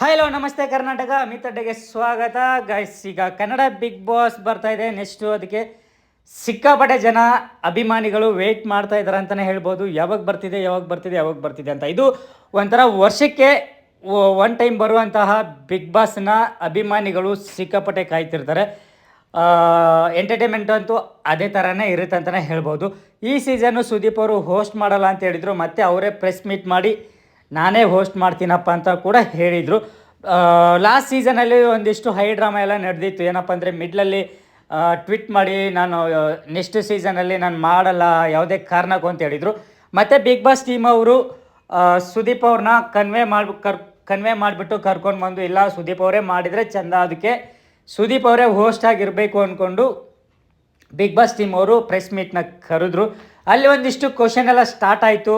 Hi hello ನಮಸ್ತೆ ಕರ್ನಾಟಕ. ಅಮಿತ್ ಅಡ್ಡೆಗೆ ಸ್ವಾಗತ. Guys ಈಗ ಕನ್ನಡ ಬಿಗ್ ಬಾಸ್ ಬರ್ತಾ ಇದೆ. ನೆಕ್ಸ್ಟು ಅದಕ್ಕೆ ಸಿಕ್ಕಾಪಟ್ಟೆ ಜನ ಅಭಿಮಾನಿಗಳು ವೆಯ್ಟ್ ಮಾಡ್ತಾ ಇದ್ದಾರೆ ಅಂತಲೇ ಹೇಳ್ಬೋದು. ಯಾವಾಗ ಬರ್ತಿದೆ ಯಾವಾಗ ಬರ್ತಿದೆ ಯಾವಾಗ ಬರ್ತಿದೆ ಅಂತ. ಇದು ಒಂಥರ ವರ್ಷಕ್ಕೆ ಒನ್ ಟೈಮ್ ಬರುವಂತಹ ಬಿಗ್ ಬಾಸ್ನ ಅಭಿಮಾನಿಗಳು ಸಿಕ್ಕಾಪಟ್ಟೆ ಕಾಯ್ತಿರ್ತಾರೆ. ಎಂಟರ್ಟೈನ್ಮೆಂಟ್ ಅಂತೂ ಅದೇ ಥರನೇ ಇರುತ್ತೆ ಅಂತಲೇ ಹೇಳ್ಬೋದು. ಈ ಸೀಸನ್ನು ಸುದೀಪ್ ಅವರು ಹೋಸ್ಟ್ ಮಾಡಲ್ಲ ಅಂತ ಹೇಳಿದರು. ಮತ್ತೆ ಅವರೇ ಪ್ರೆಸ್ ಮೀಟ್ ಮಾಡಿ ನಾನೇ ಹೋಸ್ಟ್ ಮಾಡ್ತೀನಪ್ಪ ಅಂತ ಕೂಡ ಹೇಳಿದರು. ಲಾಸ್ಟ್ ಸೀಸನಲ್ಲಿ ಒಂದಿಷ್ಟು ಹೈ ಡ್ರಾಮಾ ಎಲ್ಲ ನಡೆದಿತ್ತು. ಏನಪ್ಪ ಅಂದರೆ ಮಿಡ್ಲಲ್ಲಿ ಟ್ವಿಟ್ ಮಾಡಿ ನಾನು ನೆಕ್ಸ್ಟ್ ಸೀಸನಲ್ಲಿ ನಾನು ಮಾಡಲ್ಲ, ಯಾವುದೇ ಕಾರಣಕ್ಕೂ ಅಂತ ಹೇಳಿದರು. ಮತ್ತು ಬಿಗ್ ಬಾಸ್ ಟೀಮ್ ಅವರು ಸುದೀಪ್ ಅವ್ರನ್ನ ಕನ್ವೆ ಮಾಡಿ ಕರ್ ಕನ್ವೆ ಮಾಡಿಬಿಟ್ಟು ಕರ್ಕೊಂಡು ಬಂದು, ಇಲ್ಲ ಸುದೀಪ್ ಅವರೇ ಮಾಡಿದರೆ ಚೆಂದ, ಅದಕ್ಕೆ ಸುದೀಪ್ ಅವರೇ ಹೋಸ್ಟ್ ಆಗಿರಬೇಕು ಅಂದ್ಕೊಂಡು ಬಿಗ್ ಬಾಸ್ ಟೀಮ್ ಅವರು ಪ್ರೆಸ್ ಮೀಟ್ನ ಕರೆದ್ರು. ಅಲ್ಲಿ ಒಂದಿಷ್ಟು ಕ್ವಶನ್ ಎಲ್ಲ ಸ್ಟಾರ್ಟ್ ಆಯಿತು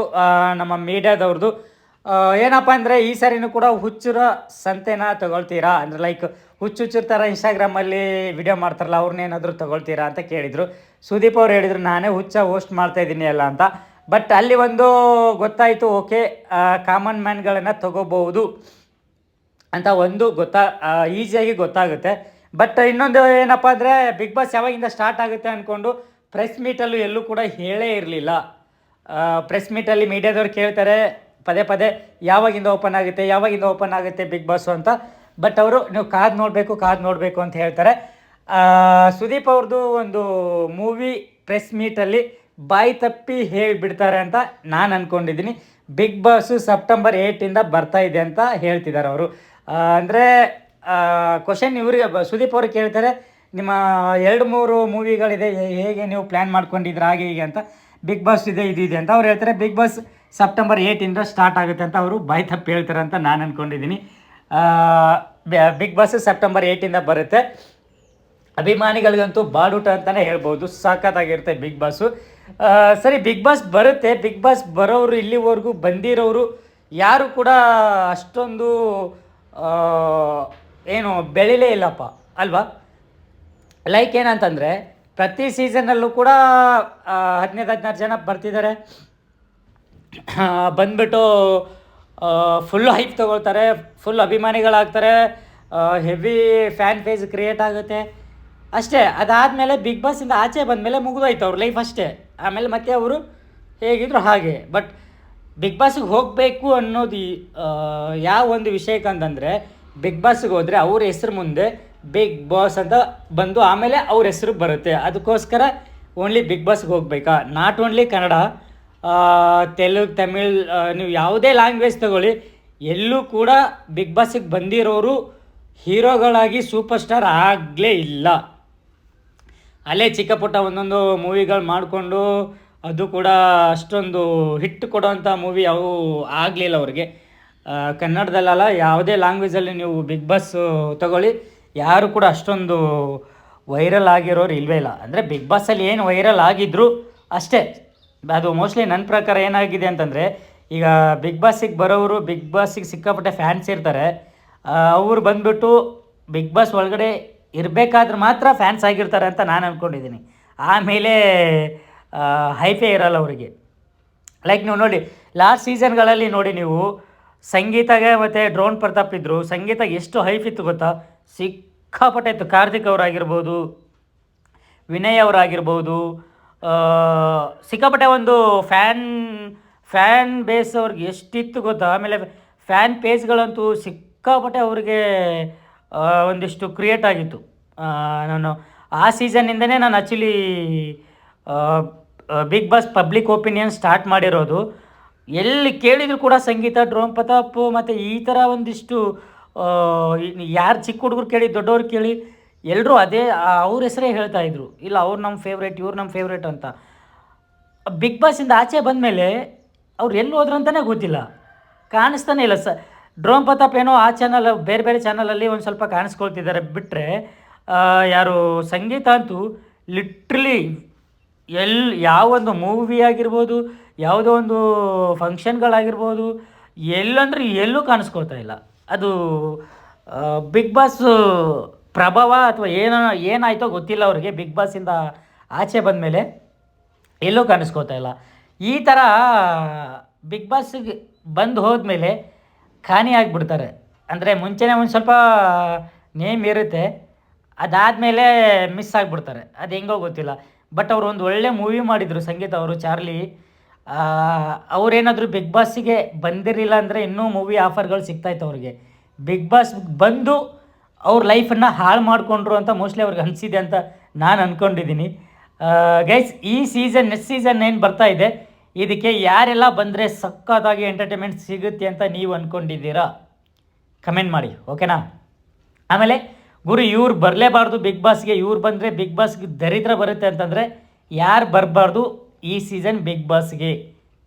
ನಮ್ಮ ಮೀಡಿಯಾದವ್ರದ್ದು ಏನಪ್ಪ ಅಂದರೆ ಈ ಸಾರಿನೂ ಕೂಡ ಹುಚ್ಚರ ಸಂತೆನ ತಗೊಳ್ತೀರಾ? ಅಂದರೆ ಲೈಕ್ ಹುಚ್ಚು ಹುಚ್ಚರ ಥರ ಇನ್ಸ್ಟಾಗ್ರಾಮಲ್ಲಿ ವಿಡಿಯೋ ಮಾಡ್ತಾರಲ್ಲ ಅವ್ರನ್ನೇನಾದರೂ ತಗೊಳ್ತೀರಾ ಅಂತ ಕೇಳಿದರು. ಸುದೀಪ್ ಅವ್ರು ಹೇಳಿದರು, ನಾನೇ ಹುಚ್ಚ, ಹೋಸ್ಟ್ ಮಾಡ್ತಾ ಇದ್ದೀನಿ ಅಲ್ಲ ಅಂತ. ಬಟ್ ಅಲ್ಲಿ ಒಂದು ಗೊತ್ತಾಯಿತು, ಓಕೆ ಕಾಮನ್ ಮ್ಯಾನ್ಗಳನ್ನು ತಗೋಬಹುದು ಅಂತ ಒಂದು ಗೊತ್ತಾ ಈಸಿಯಾಗಿ ಗೊತ್ತಾಗುತ್ತೆ. ಬಟ್ ಇನ್ನೊಂದು ಏನಪ್ಪ ಅಂದರೆ ಬಿಗ್ ಬಾಸ್ ಯಾವಾಗಿಂದ ಸ್ಟಾರ್ಟ್ ಆಗುತ್ತೆ ಅಂದ್ಕೊಂಡು ಪ್ರೆಸ್ ಮೀಟಲ್ಲೂ ಎಲ್ಲೂ ಕೂಡ ಹೇಳೇ ಇರಲಿಲ್ಲ. ಪ್ರೆಸ್ ಮೀಟಲ್ಲಿ ಮೀಡಿಯಾದವ್ರು ಕೇಳ್ತಾರೆ ಪದೇ ಪದೇ ಯಾವಾಗಿಂದ ಓಪನ್ ಆಗುತ್ತೆ, ಯಾವಾಗಿಂದ ಓಪನ್ ಆಗುತ್ತೆ ಬಿಗ್ ಬಾಸು ಅಂತ. ಬಟ್ ಅವರು ನೀವು ಕಾದು ನೋಡಬೇಕು ಕಾದು ನೋಡಬೇಕು ಅಂತ ಹೇಳ್ತಾರೆ. ಸುದೀಪ್ ಅವ್ರದ್ದು ಒಂದು ಮೂವಿ ಪ್ರೆಸ್ ಮೀಟಲ್ಲಿ ಬಾಯಿ ತಪ್ಪಿ ಹೇಳಿಬಿಡ್ತಾರೆ ಅಂತ ನಾನು ಅಂದ್ಕೊಂಡಿದ್ದೀನಿ ಬಿಗ್ ಬಾಸು ಸೆಪ್ಟೆಂಬರ್ ಏಯ್ಟಿಂದ ಬರ್ತಾ ಇದೆ ಅಂತ ಹೇಳ್ತಿದ್ದಾರೆ ಅವರು. ಅಂದರೆ ಕ್ವಶನ್ ಇವರಿಗೆ ಸುದೀಪ್ ಅವ್ರಿಗೆ ಕೇಳ್ತಾರೆ, ನಿಮ್ಮ ಎರಡು ಮೂರು ಮೂವಿಗಳಿದೆ ಹೇಗೆ ನೀವು ಪ್ಲ್ಯಾನ್ ಮಾಡ್ಕೊಂಡಿದ್ರೆ, ಹಾಗೆ ಹೀಗೆ ಅಂತ. ಬಿಗ್ ಬಾಸ್ ಇದೆ, ಇದು ಇದೆ ಅಂತ ಅವ್ರು ಹೇಳ್ತಾರೆ. ಬಿಗ್ ಬಾಸ್ ಸೆಪ್ಟೆಂಬರ್ ಏಯ್ಟಿಂದ ಸ್ಟಾರ್ಟ್ ಆಗುತ್ತೆ ಅಂತ ಅವರು ಬಾಯಿ ತಪ್ಪು ಹೇಳ್ತಾರೆ ಅಂತ ನಾನು ಅಂದ್ಕೊಂಡಿದ್ದೀನಿ ಬಿಗ್ ಬಾಸ್ ಸೆಪ್ಟೆಂಬರ್ ಏಯ್ಟಿಂದ ಬರುತ್ತೆ. ಅಭಿಮಾನಿಗಳಿಗಂತೂ ಬಾಡೂಟ ಅಂತಲೇ ಹೇಳ್ಬೋದು. ಸಾಕತ್ತಾಗಿರುತ್ತೆ ಬಿಗ್ ಬಾಸು ಸರಿ ಬಿಗ್ ಬಾಸ್ ಬರುತ್ತೆ. ಬಿಗ್ ಬಾಸ್ ಬರೋರು ಇಲ್ಲಿವರೆಗೂ ಬಂದಿರೋರು ಯಾರು ಕೂಡ ಅಷ್ಟೊಂದು ಏನು ಬೆಳಿಲೇ ಇಲ್ಲಪ್ಪ. ಅಲ್ವಾ? ಲೈಕ್ ಏನಂತಂದರೆ ಪ್ರತಿ ಸೀಸನಲ್ಲೂ ಕೂಡ ಹದಿನೈದು ಹದಿನಾರು ಜನ ಬರ್ತಿದ್ದಾರೆ. ಬಂದ್ಬಿಟ್ಟು ಫುಲ್ ಹೈಪ್ ತೊಗೊಳ್ತಾರೆ ಫುಲ್ ಅಭಿಮಾನಿಗಳಾಗ್ತಾರೆ ಹೆವಿ ಫ್ಯಾನ್ ಪೇಜ್ ಕ್ರಿಯೇಟ್ ಆಗುತ್ತೆ. ಅಷ್ಟೇ, ಅದಾದಮೇಲೆ ಬಿಗ್ ಬಾಸಿಂದ ಆಚೆ ಬಂದಮೇಲೆ ಮುಗಿದೋಯ್ತು ಅವ್ರ ಲೈಫ್ ಅಷ್ಟೇ. ಆಮೇಲೆ ಮತ್ತೆ ಅವರು ಹೇಗಿದ್ರು ಹಾಗೆ. ಬಟ್ ಬಿಗ್ ಬಾಸ್ಗೆ ಹೋಗಬೇಕು ಅನ್ನೋದು ಯಾವ ಒಂದು ವಿಷಯಕ್ಕೆ ಅಂತಂದರೆ ಬಿಗ್ ಬಾಸ್ಗೆ ಹೋದರೆ ಅವ್ರ ಹೆಸ್ರು ಮುಂದೆ ಬಿಗ್ ಬಾಸ್ ಅಂತ ಬಂದು ಆಮೇಲೆ ಅವ್ರ ಹೆಸರು ಬರುತ್ತೆ. ಅದಕ್ಕೋಸ್ಕರ ಓನ್ಲಿ ಬಿಗ್ ಬಾಸ್ಗೆ ಹೋಗ್ಬೇಕಾ? ನಾಟ್ ಓನ್ಲಿ ಕನ್ನಡ ತೆಲುಗು ತಮಿಳ್ ನೀವು ಯಾವುದೇ ಲ್ಯಾಂಗ್ವೇಜ್ ತಗೊಳ್ಳಿ, ಎಲ್ಲೂ ಕೂಡ ಬಿಗ್ ಬಾಸಿಗೆ ಬಂದಿರೋರು ಹೀರೋಗಳಾಗಿ ಸೂಪರ್ ಸ್ಟಾರ್ ಆಗಲೇ ಇಲ್ಲ. ಅಲ್ಲೇ ಚಿಕ್ಕ ಪುಟ್ಟ ಒಂದೊಂದು ಮೂವಿಗಳು ಮಾಡಿಕೊಂಡು ಅದು ಕೂಡ ಅಷ್ಟೊಂದು ಹಿಟ್ ಕೊಡೋವಂಥ ಮೂವಿ ಅವು ಆಗಲಿಲ್ಲ ಅವ್ರಿಗೆ. ಕನ್ನಡದಲ್ಲಲ್ಲ ಯಾವುದೇ ಲ್ಯಾಂಗ್ವೇಜಲ್ಲಿ ನೀವು ಬಿಗ್ ಬಾಸ್ ತಗೊಳ್ಳಿ, ಯಾರು ಕೂಡ ಅಷ್ಟೊಂದು ವೈರಲ್ ಆಗಿರೋರು ಇಲ್ವೇ ಇಲ್ಲ. ಅಂದರೆ ಬಿಗ್ ಬಾಸಲ್ಲಿ ಏನು ವೈರಲ್ ಆಗಿದ್ರು ಅಷ್ಟೇ. ಅದು ಮೋಸ್ಟ್ಲಿ ನನ್ನ ಪ್ರಕಾರ ಏನಾಗಿದೆ ಅಂತಂದರೆ, ಈಗ ಬಿಗ್ ಬಾಸಿಗೆ ಬರೋರು ಬಿಗ್ ಬಾಸಿಗೆ ಸಿಕ್ಕಾಪಟ್ಟೆ ಫ್ಯಾನ್ಸ್ ಇರ್ತಾರೆ. ಅವರು ಬಂದುಬಿಟ್ಟು ಬಿಗ್ ಬಾಸ್ ಒಳಗಡೆ ಇರಬೇಕಾದ್ರೆ ಮಾತ್ರ ಫ್ಯಾನ್ಸ್ ಆಗಿರ್ತಾರೆ ಅಂತ ನಾನು ಅಂದ್ಕೊಂಡಿದ್ದೀನಿ ಆಮೇಲೆ ಹೈಫೇ ಇರಲ್ಲ ಅವರಿಗೆ. ಲೈಕ್ ನೀವು ನೋಡಿ ಲಾಸ್ಟ್ ಸೀಸನ್ಗಳಲ್ಲಿ ನೋಡಿ ನೀವು, ಸಂಗೀತಗೆ ಮತ್ತು ಡ್ರೋನ್ ಪ್ರತಾಪ್ ಇದ್ದರು ಸಂಗೀತ ಎಷ್ಟು ಹೈಫ್ ಇತ್ತು ಗೊತ್ತಾ? ಸಿಕ್ಕಾಪಟ್ಟೆ ಇತ್ತು. ಕಾರ್ತಿಕ್ ಅವರಾಗಿರ್ಬೋದು, ವಿನಯ್ ಅವರಾಗಿರ್ಬೋದು ಸಿಕ್ಕಾಪಟ್ಟೆ ಒಂದು ಫ್ಯಾನ್ ಫ್ಯಾನ್ ಬೇಸ್ ಅವ್ರಿಗೆ ಎಷ್ಟಿತ್ತು ಗೊತ್ತಾ? ಆಮೇಲೆ ಫ್ಯಾನ್ ಪೇಜ್ಗಳಂತೂ ಸಿಕ್ಕಾಪಟ್ಟೆ ಅವ್ರಿಗೆ ಒಂದಿಷ್ಟು ಕ್ರಿಯೇಟ್ ಆಗಿತ್ತು. ನಾನು ಆ ಸೀಸನ್ನಿಂದನೇ ನಾನು actually Bigg Boss public opinion start ಮಾಡಿರೋದು. ಎಲ್ಲಿ ಕೇಳಿದ್ರು ಕೂಡ ಸಂಗೀತ ಡ್ರೋಮ್ ಪ್ರತಾಪ್ ಮತ್ತು ಈ ಥರ ಒಂದಿಷ್ಟು ಯಾರು ಚಿಕ್ಕ ಹುಡುಗರು ಕೇಳಿ, ದೊಡ್ಡವ್ರು ಕೇಳಿ ಎಲ್ಲರೂ ಅದೇ ಅವ್ರ ಹೆಸರೇ ಹೇಳ್ತಾ ಇದ್ರು. ಇಲ್ಲ, ಅವ್ರು ನಮ್ಮ ಫೇವ್ರೇಟ್ ಇವ್ರು ನಮ್ಮ ಫೇವ್ರೇಟ್ ಅಂತ. ಬಿಗ್ ಬಾಸಿಂದ ಆಚೆ ಬಂದ ಮೇಲೆ ಅವ್ರು ಎಲ್ಲಿ ಹೋದ್ರು ಅಂತಲೇ ಗೊತ್ತಿಲ್ಲ. ಕಾಣಿಸ್ತಾನೆ ಇಲ್ಲ ಸ, ಡ್ರೋನ್ ಪ್ರತಾಪ್ ಏನೋ ಆ ಚಾನಲ್ ಬೇರೆ ಬೇರೆ ಚಾನಲಲ್ಲಿ ಒಂದು ಸ್ವಲ್ಪ ಕಾಣಿಸ್ಕೊಳ್ತಿದ್ದಾರೆ ಬಿಟ್ಟರೆ ಯಾರು, ಸಂಗೀತ ಅಂತೂ ಲಿಟ್ರಲಿ ಎಲ್, ಯಾವೊಂದು ಮೂವಿ ಆಗಿರ್ಬೋದು, ಯಾವುದೋ ಒಂದು ಫಂಕ್ಷನ್ಗಳಾಗಿರ್ಬೋದು ಎಲ್ಲಂದ್ರೆ ಎಲ್ಲೂ ಕಾಣಿಸ್ಕೊಳ್ತಾ ಇಲ್ಲ. ಅದು ಬಿಗ್ ಬಾಸ್ ಪ್ರಭಾವ ಅಥವಾ ಏನೋ, ಏನಾಯ್ತೋ ಗೊತ್ತಿಲ್ಲ ಅವ್ರಿಗೆ, ಬಿಗ್ ಬಾಸಿಂದ ಆಚೆ ಬಂದ ಮೇಲೆ ಎಲ್ಲೂ ಕಾಣಿಸ್ಕೋತಾ ಇಲ್ಲ. ಈ ಥರ ಬಿಗ್ ಬಾಸ್ಗೆ ಬಂದು ಹೋದ್ಮೇಲೆ ಖಾನಿ ಆಗಿಬಿಡ್ತಾರೆ. ಅಂದರೆ ಮುಂಚೆನೇ ಒಂದು ಸ್ವಲ್ಪ ನೇಮ್ ಇರುತ್ತೆ, ಅದಾದಮೇಲೆ ಮಿಸ್ ಆಗಿಬಿಡ್ತಾರೆ. ಅದು ಹೆಂಗೋ ಗೊತ್ತಿಲ್ಲ. ಬಟ್ ಅವರು ಒಂದು ಒಳ್ಳೆ ಮೂವಿ ಮಾಡಿದರು ಸಂಗೀತ ಅವರು, ಚಾರ್ಲಿ. ಅವರೇನಾದರೂ ಬಿಗ್ ಬಾಸಿಗೆ ಬಂದಿರಲಿಲ್ಲ ಅಂದರೆ ಇನ್ನೂ ಮೂವಿ ಆಫರ್ಗಳು ಸಿಗ್ತಾಯಿತ್ತು ಅವ್ರಿಗೆ. ಬಿಗ್ ಬಾಸ್ ಬಂದು ಅವ್ರ ಲೈಫನ್ನು ಹಾಳು ಮಾಡಿಕೊಂಡ್ರು ಅಂತ ಮೋಸ್ಟ್ಲಿ ಅವ್ರಿಗೆ ಅನಿಸಿದೆ ಅಂತ ನಾನು ಅಂದ್ಕೊಂಡಿದ್ದೀನಿ ಗೈಸ್ ಈ ಸೀಸನ್ ನೆಕ್ಸ್ಟ್ ಸೀಸನ್ ಏನು ಬರ್ತಾ ಇದೆ? ಇದಕ್ಕೆ ಯಾರೆಲ್ಲ ಬಂದರೆ ಸಕ್ಕತ್ತಾಗಿ ಎಂಟರ್ಟೈನ್ಮೆಂಟ್ ಸಿಗುತ್ತೆ ಅಂತ ನೀವು ಅಂದ್ಕೊಂಡಿದ್ದೀರಾ ಕಮೆಂಟ್ ಮಾಡಿ ಓಕೆನಾ ಆಮೇಲೆ, ಗುರು, ಇವ್ರು ಬರಲೇಬಾರ್ದು ಬಿಗ್ ಬಾಸ್ಗೆ ಇವ್ರು ಬಂದರೆ ಬಿಗ್ ಬಾಸ್ಗೆ ದರಿದ್ರ ಬರುತ್ತೆ ಅಂತಂದರೆ ಯಾರು ಬರಬಾರ್ದು ಈ ಸೀಸನ್ ಬಿಗ್ ಬಾಸ್ಗೆ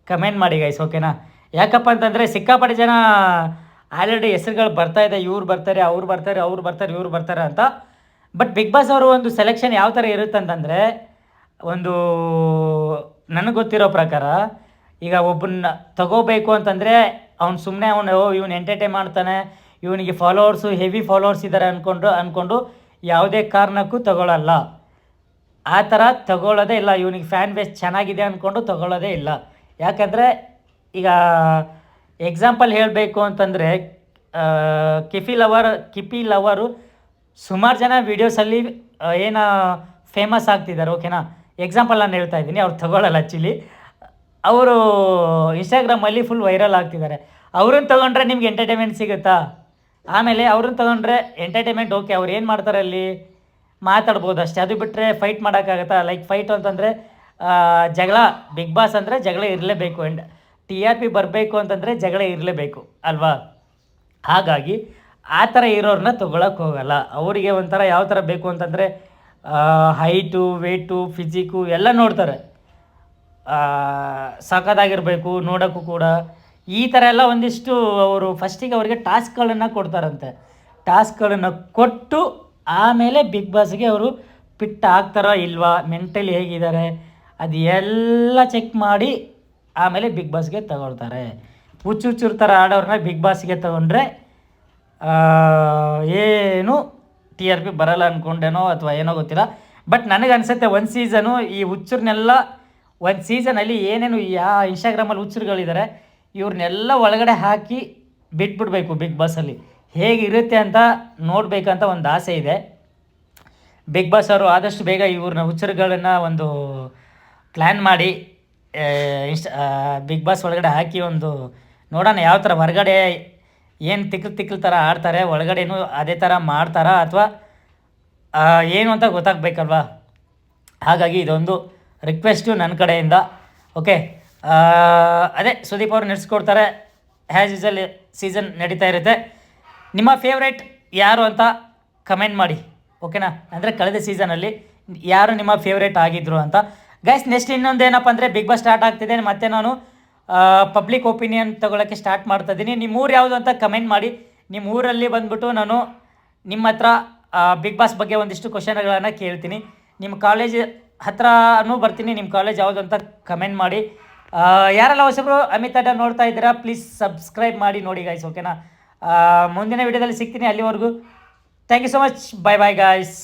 ಕಮೆಂಟ್ ಮಾಡಿ ಗೈಸ್ ಓಕೆನಾ ಯಾಕಪ್ಪ ಅಂತಂದರೆ ಸಿಕ್ಕಾಪಟ್ಟೆ ಜನ ಆಲ್ರೆಡಿ ಹೆಸರುಗಳು ಬರ್ತಾ ಇದೆ, ಇವ್ರು ಬರ್ತಾರೆ, ಅವ್ರು ಬರ್ತಾರೆ ಅವ್ರು ಬರ್ತಾರೆ, ಇವ್ರು ಬರ್ತಾರೆ ಅಂತ. ಬಟ್ ಬಿಗ್ ಬಾಸ್ ಅವರು ಒಂದು ಸೆಲೆಕ್ಷನ್ ಯಾವ ಥರ ಇರುತ್ತೆ ಅಂತಂದರೆ, ಒಂದು ನನಗೆ ಗೊತ್ತಿರೋ ಪ್ರಕಾರ, ಈಗ ಒಬ್ಬನ್ನ ತಗೋಬೇಕು ಅಂತಂದರೆ, ಅವ್ನು ಸುಮ್ಮನೆ ಅವನು ಇವನು ಎಂಟರ್ಟೈನ್ ಮಾಡ್ತಾನೆ, ಇವನಿಗೆ ಫಾಲೋವರ್ಸು ಹೆವಿ ಫಾಲೋವರ್ಸ್ ಇದ್ದಾರೆ ಅಂದ್ಕೊಂಡು ಅಂದ್ಕೊಂಡು ಯಾವುದೇ ಕಾರಣಕ್ಕೂ ತಗೊಳ್ಳಲ್ಲ ಆ ಥರ ತಗೊಳ್ಳೋದೇ ಇಲ್ಲ, ಇವನಿಗೆ ಫ್ಯಾನ್ ಬೇಸ್ ಚೆನ್ನಾಗಿದೆ ಅಂದ್ಕೊಂಡು ತಗೊಳ್ಳೋದೇ ಇಲ್ಲ. ಯಾಕಂದರೆ ಈಗ ಎಕ್ಸಾಂಪಲ್ ಹೇಳಬೇಕು ಅಂತಂದರೆ ಕಿಫಿ ಲವರ್ ಕಿಪಿ ಲವರು ಸುಮಾರು ಜನ ವೀಡಿಯೋಸಲ್ಲಿ ಏನು ಫೇಮಸ್ ಆಗ್ತಿದ್ದಾರೆ ಓಕೆನಾ ಎಕ್ಸಾಂಪಲ್ ನಾನು ಹೇಳ್ತಾ ಇದ್ದೀನಿ, ಅವ್ರು ತಗೊಳ್ಳಲ್ಲ ಆ್ಯಕ್ಚುಲಿ ಅವರು ಇನ್ಸ್ಟಾಗ್ರಾಮಲ್ಲಿ ಫುಲ್ ವೈರಲ್ ಆಗ್ತಿದ್ದಾರೆ ಅವ್ರನ್ನ ತೊಗೊಂಡ್ರೆ ನಿಮ್ಗೆ ಎಂಟರ್ಟೈನ್ಮೆಂಟ್ ಸಿಗುತ್ತಾ? ಆಮೇಲೆ ಅವ್ರನ್ನ ತೊಗೊಂಡ್ರೆ ಎಂಟರ್ಟೈನ್ಮೆಂಟ್ ಓಕೆ ಅವ್ರು ಏನು ಮಾಡ್ತಾರೆ ಅಲ್ಲಿ? ಮಾತಾಡ್ಬೋದು ಅಷ್ಟೇ. ಅದು ಬಿಟ್ಟರೆ ಫೈಟ್ ಮಾಡೋಕ್ಕಾಗತ್ತಾ? ಲೈಕ್ ಫೈಟ್ ಅಂತಂದರೆ ಜಗಳ ಬಿಗ್ ಬಾಸ್ ಅಂದರೆ ಜಗಳ ಇರಲೇಬೇಕು. ಆ್ಯಂಡ್ ಟಿ ಆರ್ ಪಿ ಬರಬೇಕು ಅಂತಂದರೆ ಜಗಳ ಇರಲೇಬೇಕು, ಅಲ್ವಾ? ಹಾಗಾಗಿ ಆ ಥರ ಇರೋರನ್ನ ತೊಗೊಳಕ್ಕೆ ಹೋಗಲ್ಲ. ಅವರಿಗೆ ಒಂಥರ ಯಾವ ಥರ ಬೇಕು ಅಂತಂದರೆ ಹೈಟು ವೆಯ್ಟು ಫಿಸಿಕು ಎಲ್ಲ ನೋಡ್ತಾರೆ. ಸಖತ್ತಾಗಿರಬೇಕು ನೋಡೋಕ್ಕೂ ಕೂಡ. ಈ ಥರ ಎಲ್ಲ ಒಂದಿಷ್ಟು ಅವರು ಫಸ್ಟಿಗೆ ಅವರಿಗೆ ಟಾಸ್ಕ್ಗಳನ್ನು ಕೊಡ್ತಾರಂತೆ. ಟಾಸ್ಕ್ಗಳನ್ನು ಕೊಟ್ಟು ಆಮೇಲೆ ಬಿಗ್ ಬಾಸ್ಗೆ ಅವರು ಪಿಟ್ ಆಗ್ತಾರೋ ಇಲ್ವಾ? ಮೆಂಟಲಿ ಹೇಗಿದ್ದಾರೆ? ಅದು ಎಲ್ಲ ಚೆಕ್ ಮಾಡಿ ಆಮೇಲೆ ಬಿಗ್ ಬಾಸ್ಗೆ ತಗೊಳ್ತಾರೆ. ಹುಚ್ಚು ಥರ ಆಡೋರನ್ನ ಬಿಗ್ ಬಾಸ್ಗೆ ತಗೊಂಡ್ರೆ ಏನು ಟಿ ಆರ್ ಪಿ ಬರಲ್ಲ ಅಂದ್ಕೊಂಡೇನೋ ಅಥವಾ ಏನೋ ಗೊತ್ತಿಲ್ಲ. ಬಟ್ ನನಗೆ ಅನಿಸುತ್ತೆ ಒಂದು ಸೀಸನು ಈ ಹುಚ್ಚರನ್ನೆಲ್ಲ ಒಂದು ಸೀಸನಲ್ಲಿ ಏನೇನು ಯಾ ಇನ್ಸ್ಟಾಗ್ರಾಮಲ್ಲಿ ಹುಚ್ಚರುಗಳಿದ್ದಾರೆ ಇವ್ರನ್ನೆಲ್ಲ ಒಳಗಡೆ ಹಾಕಿ ಬಿಟ್ಬಿಡ್ಬೇಕು ಬಿಗ್ ಬಾಸಲ್ಲಿ ಹೇಗಿರುತ್ತೆ ಅಂತ ನೋಡಬೇಕಂತ ಒಂದು ಆಸೆ ಇದೆ. ಬಿಗ್ ಬಾಸ್ ಅವರು ಆದಷ್ಟು ಬೇಗ ಇವ್ರನ್ನ ಹುಚ್ಚರುಗಳನ್ನ ಒಂದು ಪ್ಲ್ಯಾನ್ ಮಾಡಿ ಇನ್ಸ್ಟ ಬಿಗ್ ಬಾಸ್ ಒಳಗಡೆ ಹಾಕಿ ಒಂದು, ನೋಡೋಣ ಯಾವ ಥರ ಹೊರಗಡೆ ಏನು ತಿಕ್ಲು ತಿಕ್ಲು ಥರ ಆಡ್ತಾರೆ, ಒಳಗಡೆನೂ ಅದೇ ಥರ ಮಾಡ್ತಾರಾ ಅಥವಾ ಏನು ಅಂತ ಗೊತ್ತಾಗಬೇಕಲ್ವಾ? ಹಾಗಾಗಿ ಇದೊಂದು ರಿಕ್ವೆಸ್ಟು ನನ್ನ ಕಡೆಯಿಂದ. ಓಕೆ ಅದೇ ಸುದೀಪ್ ಅವರು ನಡೆಸ್ಕೊಡ್ತಾರೆ ಹ್ಯಾಸ್ ಯೂಸಲ್ ಸೀಸನ್ ನಡೀತಾ ಇರುತ್ತೆ. ನಿಮ್ಮ ಫೇವ್ರೇಟ್ ಯಾರು ಅಂತ ಕಮೆಂಟ್ ಮಾಡಿ. ಓಕೆನಾ ಅಂದರೆ ಕಳೆದ ಸೀಸನಲ್ಲಿ ಯಾರು ನಿಮ್ಮ ಫೇವ್ರೇಟ್ ಆಗಿದ್ರು ಅಂತ. ಗೈಸ್ ನೆಕ್ಸ್ಟ್ ಇನ್ನೊಂದು ಏನಪ್ಪ ಅಂದರೆ ಬಿಗ್ ಬಾಸ್ ಸ್ಟಾರ್ಟ್ ಆಗ್ತಿದೆ. ಮತ್ತೆ ನಾನು ಪಬ್ಲಿಕ್ ಒಪಿನಿಯನ್ ತಗೊಳ್ಳೋಕ್ಕೆ ಸ್ಟಾರ್ಟ್ ಮಾಡ್ತಾ ಇದ್ದೀನಿ. ನಿಮ್ಮ ಊರು ಯಾವುದು ಅಂತ ಕಮೆಂಟ್ ಮಾಡಿ. ನಿಮ್ಮ ಊರಲ್ಲಿ ಬಂದುಬಿಟ್ಟು ನಾನು ನಿಮ್ಮ ಹತ್ರ ಬಿಗ್ ಬಾಸ್ ಬಗ್ಗೆ ಒಂದಿಷ್ಟು ಕ್ವಶನ್ಗಳನ್ನು ಕೇಳ್ತೀನಿ. ನಿಮ್ಮ ಕಾಲೇಜ್ ಹತ್ರನೂ ಬರ್ತೀನಿ. ನಿಮ್ಮ ಕಾಲೇಜ್ ಯಾವುದು ಅಂತ ಕಮೆಂಟ್ ಮಾಡಿ. ಯಾರೆಲ್ಲ ಹೊಸಬ್ರು ಅಮಿತ್ ಅಡ್ಡ ನೋಡ್ತಾ ಇದ್ದೀರಾ ಪ್ಲೀಸ್ ಸಬ್ಸ್ಕ್ರೈಬ್ ಮಾಡಿ ನೋಡಿ ಗಾಯ್ಸ್ ಓಕೆನಾ ಮುಂದಿನ ವಿಡಿಯೋದಲ್ಲಿ ಸಿಗ್ತೀನಿ ಅಲ್ಲಿವರೆಗೂ. Thank you so much bye bye guys